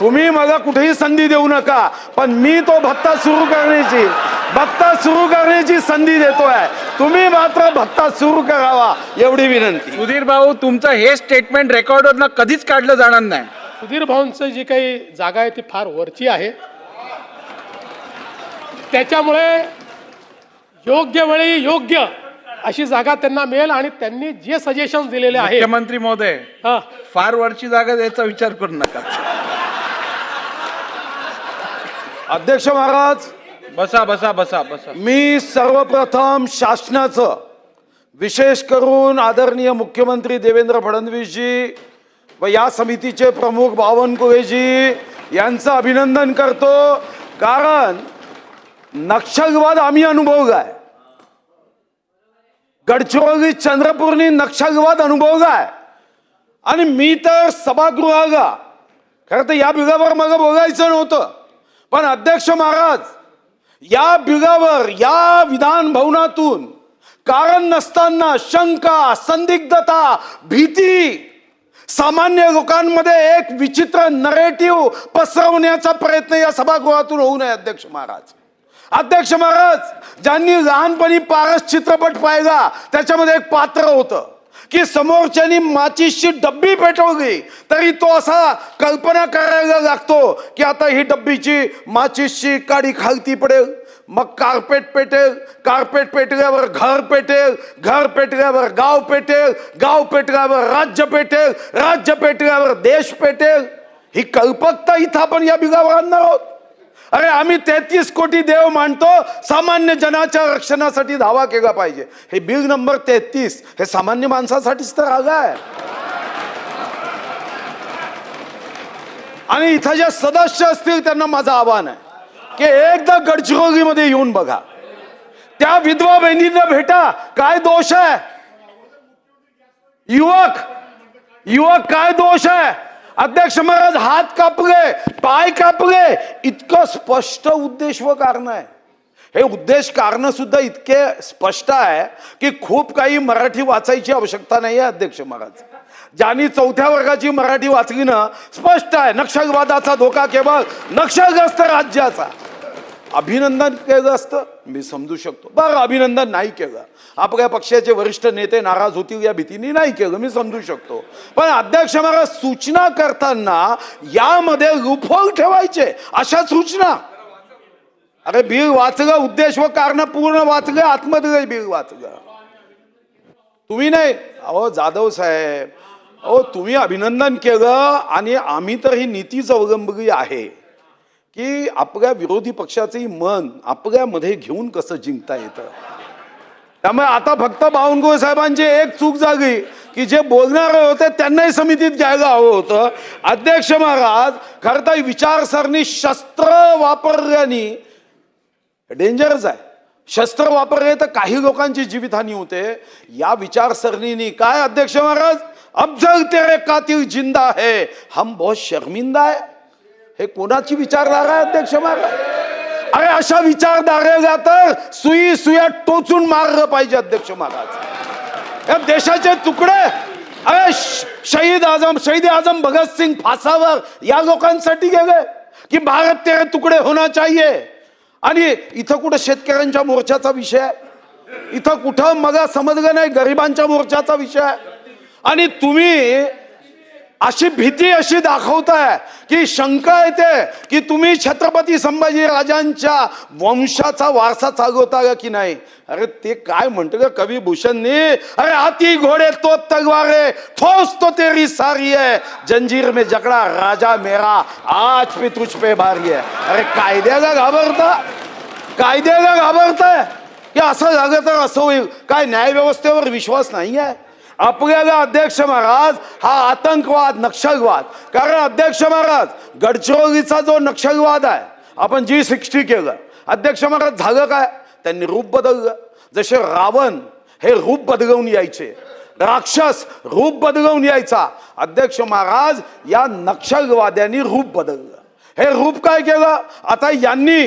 तुम्ही मला कुठेही संधी देऊ नका पण मी तो भत्ता सुरू करण्याची भत्ता सुरू करण्याची संधी देतोय. तुम्ही मात्र भत्ता सुरू करावा एवढी विनंती. सुधीर भाऊ तुमचं हे स्टेटमेंट रेकॉर्डवरनं कधीच काढलं जाणार नाही. सुधीर भाऊंचं जी काही जागा आहे ती फार वरची आहे. त्याच्यामुळे योग्य वेळी योग्य अशी जागा त्यांना मिळेल आणि त्यांनी जे सजेशन दिलेले आहे मुख्यमंत्री महोदय हा, फार वरची जागा द्यायचा विचार करू नका. अध्यक्ष महाराज बसा बसा बसा बसा. मी सर्वप्रथम शासनाचं विशेष करून आदरणीय मुख्यमंत्री देवेंद्र फडणवीसजी व या समितीचे प्रमुख बावनकुळेजी यांचं अभिनंदन करतो. कारण नक्षलवाद आम्ही अनुभवलाय गडचिरोली चंद्रपूरनी नक्षलवाद अनुभवलाय आणि मी तर सभागृहाला खरं तर या बिगावर मला बोलायचं नव्हतं. पण अध्यक्ष महाराज या बिगावर या विधान भवनातून कारण नसताना शंका संदिग्धता भीती सामान्य लोकांमध्ये एक विचित्र नरेटिव्ह पसरवण्याचा प्रयत्न या सभागृहातून होऊ नये अध्यक्ष महाराज. अध्यक्ष महाराज ज्यांनी लहानपणी पारस चित्रपट पाहिला त्याच्यामध्ये एक पात्र होतं. की समोरच्यानी माचीसची डब्बी पेटवली. तरी तो असा कल्पना करायला लागतो की आता ही डब्बीची माचीसची काडी खालती पडेल. मग कार्पेट पेटेल कार्पेट पेटल्यावर घर पेटेल घर पेटल्यावर गाव पेटेल गाव पेटल्यावर राज्य पेटेल राज्य पेटल्यावर देश पेटेल. ही कल्पकता इथं आपण या बिगावर आणणार आहोत. अरे आम्ही तेहतीस कोटी देव मानतो सामान्य जनाच्या रक्षणासाठी धावा केला पाहिजे. हे बिल नंबर तेहतीस हे सामान्य माणसासाठीच तर आलं आहे. आणि इथं जे सदस्य असतील त्यांना माझं आव्हान आहे की एकदा गडचिरोलीमध्ये येऊन बघा. त्या विधवा बहिणींना भेटा काय दोष आहे? युवक युवक काय दोष आहे? अध्यक्ष महाराज हात कापले पाय कापले. इतकं स्पष्ट उद्देश व कारण आहे. हे उद्देश कारण सुद्धा इतके स्पष्ट आहे की खूप काही मराठी वाचायची आवश्यकता नाही आहे अध्यक्ष महाराज. ज्यांनी चौथ्या वर्गाची मराठी वाचली ना स्पष्ट आहे नक्षलवादाचा धोका केवळ नक्षलग्रस्त राज्याचा. अभिनंदन केलं असतं मी समजू शकतो. बरं अभिनंदन नाही केलं. आपल्या पक्षाचे वरिष्ठ नेते नाराज होतील या भीतीने नाही केलं मी समजू शकतो. पण अध्यक्ष महाराज सूचना करताना यामध्ये लुफोल ठेवायचे अशा सूचना. अरे बिल वाचलं उद्देश व कारण पूर्ण वाचलं आतमधलं बिल वाचलं. तुम्ही नाही? अहो जाधव साहेब. अहो तुम्ही अभिनंदन केलं आणि आम्ही तर ही नीतीच अवलंबली आहे की आपल्या विरोधी पक्षाचंही मन आपल्यामध्ये घेऊन कसं जिंकता येतं? त्यामुळे आता फक्त बावनकुळे साहेबांची एक चूक जागी की जे बोलणारे होते त्यांनाही समितीत घ्यायला हवं होतं. अध्यक्ष महाराज खरं तर विचारसरणी शस्त्र वापरल्याने डेंजरच आहे. शस्त्र वापरले तर काही लोकांची जीवितहानी होते. या विचारसरणीने काय अध्यक्ष महाराज? अफजल तेरे कातिल जिंदा है हम बहुत शर्मिंदा आहे. हे कोणाची विचारधारा आहे अध्यक्ष महाराज? अरे अशा विचारधारेला तर सुई सुया टोचून मारलं पाहिजे अध्यक्ष महाराज. या देशाचे तुकडे. अरे श- शहीद आजम शहीद आजम भगतसिंग फासावर या लोकांसाठी गेले की भारत तेरे तुकडे होना चाहिए. आणि इथं कुठं शेतकऱ्यांच्या मोर्चाचा विषय आहे? इथं कुठं मग समजलं नाही गरिबांच्या मोर्चाचा विषय आहे? आणि तुम्ही अशी भीती अशी दाखवताय की शंका येते की तुम्ही छत्रपती संभाजी राजांच्या वंशाचा वारसा चालवता का की नाही? अरे ते काय म्हणतो का कवी भूषणनी अरे हाती घोडे तो तलवारे ठोस तो तेरी सारी आहे जंजीर में जकड़ा राजा मेरा आज पे तुझ पे भारी आहे अरे कायद्याला घाबरता? कायद्याला घाबरताय? की असं झालं तर असं होईल. काय न्यायव्यवस्थेवर विश्वास नाही आहे? आपल्याला अध्यक्ष महाराज हा आतंकवाद नक्षलवाद. कारण अध्यक्ष महाराज गडचिरोलीचा जो नक्षलवाद आहे आपण जी सिक्स्टी केलं अध्यक्ष महाराज झालं काय? त्यांनी रूप बदललं. जसे रावण हे रूप बदलवून यायचे राक्षस रूप बदलवून यायचा अध्यक्ष महाराज या नक्षलवाद्यांनी रूप बदललं. हे रूप काय केलं? आता यांनी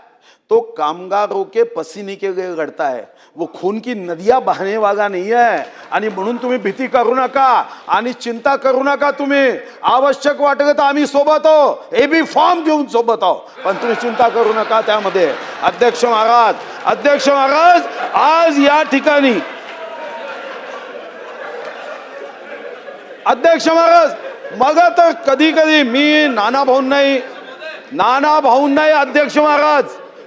तो कामगारों के पसीने के लिए लढता है। वो खून की नदिया बहने वाला नहीं है। आणि म्हणून तुम्ही भीती करू नका आणि चिंता करू नका तुम्ही। आवश्यक वाटलं तर आम्ही सोबत आहो। हे बी फॉर्म घेऊन सोबत आहो। पण तुम्ही चिंता करू नका त्यामध्ये। अध्यक्ष महाराज अध्यक्ष महाराज आज या ठिकाणी अध्यक्ष महाराज मग तर कधी कधी मी नाना भाऊ नाही नाना भाऊ नाही अध्यक्ष महाराज.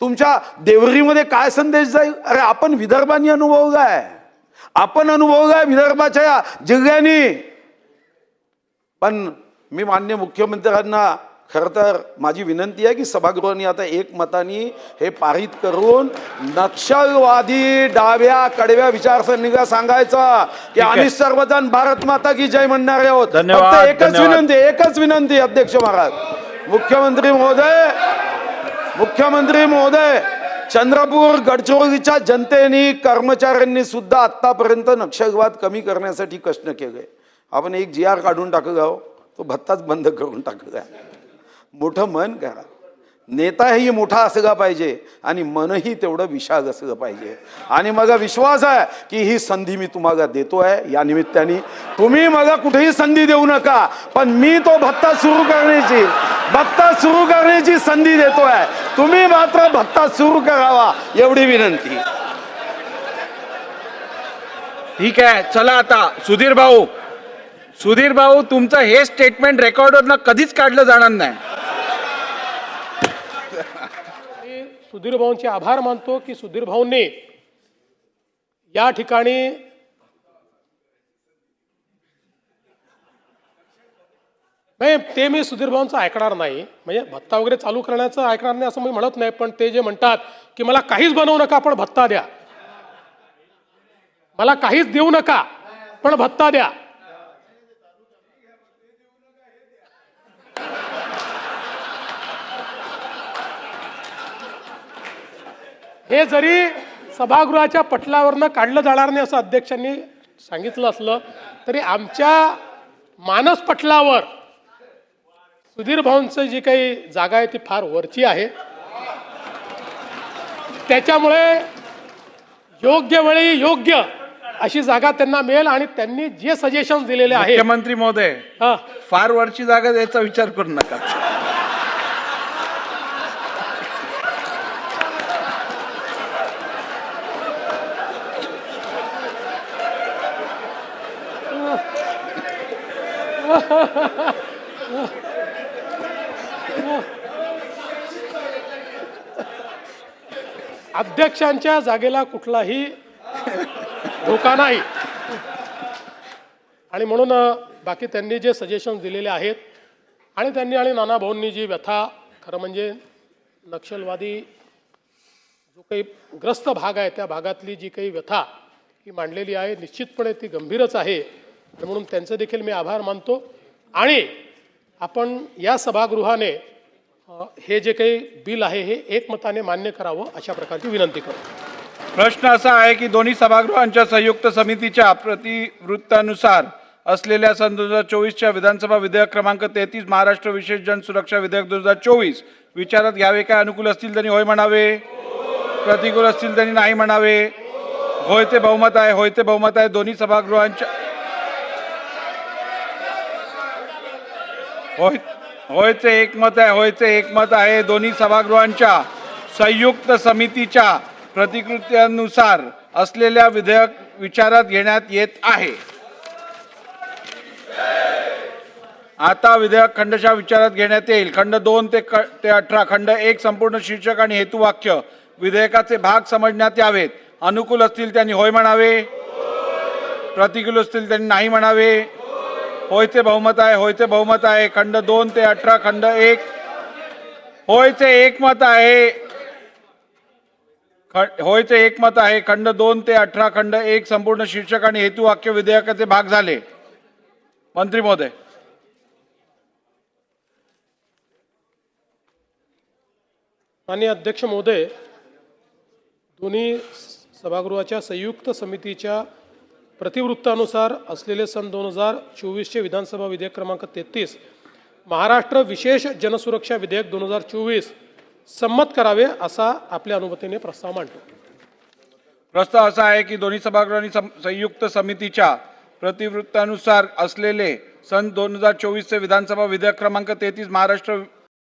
तुमच्या देवरीमध्ये काय संदेश जाईल? अरे आपण विदर्भानी अनुभवलाय आपण अनुभवलाय विदर्भाच्या या जिल्ह्यांनी पण मी मान्य मुख्यमंत्र्यांना खरं तर माझी विनंती आहे की सभागृहाने आता एक मतानी हे पारित करून नक्षलवादी डाव्या कडव्या विचारसरणीला सांगायचं की. आम्ही सर्वजण भारत माता की जय म्हणणारे आहोत. एकच. विनंती एकच विनंती अध्यक्ष महाराज. मुख्यमंत्री महोदय मुख्यमंत्री महोदय चंद्रपूर गडचिरोलीच्या जनतेने कर्मचाऱ्यांनी सुद्धा आतापर्यंत नक्षलवाद कमी करण्यासाठी कष्ट केले. आपण एक जी आर काढून टाकलं आहो तो भत्ताच बंद करून टाकला मोठं मन करा. नेताही मोठा असला पाहिजे आणि मनही तेवढं विशाल असलं पाहिजे. आणि मला विश्वास आहे की ही संधी मी तुम्हाला देतोय या निमित्ताने. तुम्ही मला कुठेही संधी देऊ नका पण मी तो भत्ता सुरू करण्याची भत्ता सुरू करण्याची संधी देतो आहे तुम्ही मात्र भत्ता सुरू करावा एवढी विनंती. ठीक आहे चला आता. सुधीर भाऊ. सुधीर भाऊ तुमचं हे स्टेटमेंट रेकॉर्डवरनं कधीच काढलं जाणार नाही. मी सुधीर भाऊंचे आभार मानतो की सुधीर भाऊंनी या ठिकाणी नाही ते मी सुधीर भाऊंचं ऐकणार नाही. म्हणजे भत्ता वगैरे चालू करण्याचं ऐकणार नाही असं मी म्हणत नाही पण ते जे म्हणतात की मला काहीच बनवू नका पण भत्ता द्या. मला काहीच देऊ नका पण भत्ता द्या. हे जरी सभागृहाच्या पटलावरनं काढलं जाणार नाही असं अध्यक्षांनी सांगितलं असलं तरी आमच्या मानस पटलावर सुधीर भाऊंचं जी काही जागा आहे ती फार वरची आहे. त्याच्यामुळे योग्य वेळी योग्य अशी जागा त्यांना मिळेल आणि त्यांनी जे सजेशन दिलेले आहेत मुख्यमंत्री महोदय हा, फार वरची जागा द्यायचा विचार करू नका. अध्यक्षांच्या जागेला कुठलाही धोका नाही. आणि म्हणून बाकी त्यांनी जे सजेशन दिलेले आहेत आणि त्यांनी आणि नाना भाऊंनी जी व्यथा खरं म्हणजे नक्षलवादी जो काही ग्रस्त भाग आहे त्या भागातली जी काही व्यथा ही मांडलेली आहे निश्चितपणे ती गंभीरच आहे. म्हणून त्यांचं देखील मी आभार मानतो. आणि आपण या सभागृहाने हे जे काही बिल आहे हे एकमताने मान्य करावं अशा प्रकारची विनंती करू. प्रश्न असा आहे की दोन्ही सभागृहांच्या संयुक्त समितीच्या प्रतिवृत्तानुसार असलेल्या सन दोन हजार चोवीसच्या विधानसभा विधेयक क्रमांक तेहतीस महाराष्ट्र विशेष जन सुरक्षा विधेयक दोन हजार चोवीस विचारात घ्यावे काय? अनुकूल असतील त्यांनी होय म्हणावे? प्रतिकूल असतील त्यांनी नाही म्हणावे? होय ते बहुमत आहे होय ते बहुमत आहे. दोन्ही सभागृहांच्या होय होयचे एकमत आहे होयचे एकमत आहे. दोन्ही सभागृहांच्या संयुक्त समितीच्या प्रतिकृत्यानुसार असलेल्या विधेयक विचारात घेण्यात येत आहे. आता विधेयक खंडशा विचारात घेण्यात येईल. खंड दोन ते क- ते अठरा. खंड एक संपूर्ण शीर्षक आणि हेतुवाक्य विधेयकाचे भाग समजण्यात यावेत. अनुकूल असतील त्यांनी होय म्हणावे. प्रतिकूल असतील त्यांनी नाही म्हणावे. होयचे बहुमत आहे होयचे बहुमत आहे. खंड दोन ते अठरा खंड एक. होयचे एकमत आहे. ख- होयचे एकमत आहे. खंड दोन ते अठरा खंड एक. संपूर्ण शीर्षक आणि हेतू वाक्य विधेयकाचे भाग झाले. मंत्री महोदय. माननीय अध्यक्ष महोदय दोन्ही सभागृहाच्या संयुक्त समितीच्या प्रतिवृत्तानुसार असलेले सन दोन हजार चोवीसचे विधानसभा विधेयक क्रमांक तेहतीस महाराष्ट्र विशेष जनसुरक्षा विधेयक दोन हजार चोवीस संमत करावे असा आपल्या अनुमतीने प्रस्ताव मांडतो. प्रस्ताव असा आहे की दोन्ही सभागृहांनी सं- संयुक्त समितीच्या प्रतिवृत्तानुसार असलेले सन दोन हजार चोवीसचे विधानसभा विधेयक क्रमांक तेहतीस महाराष्ट्र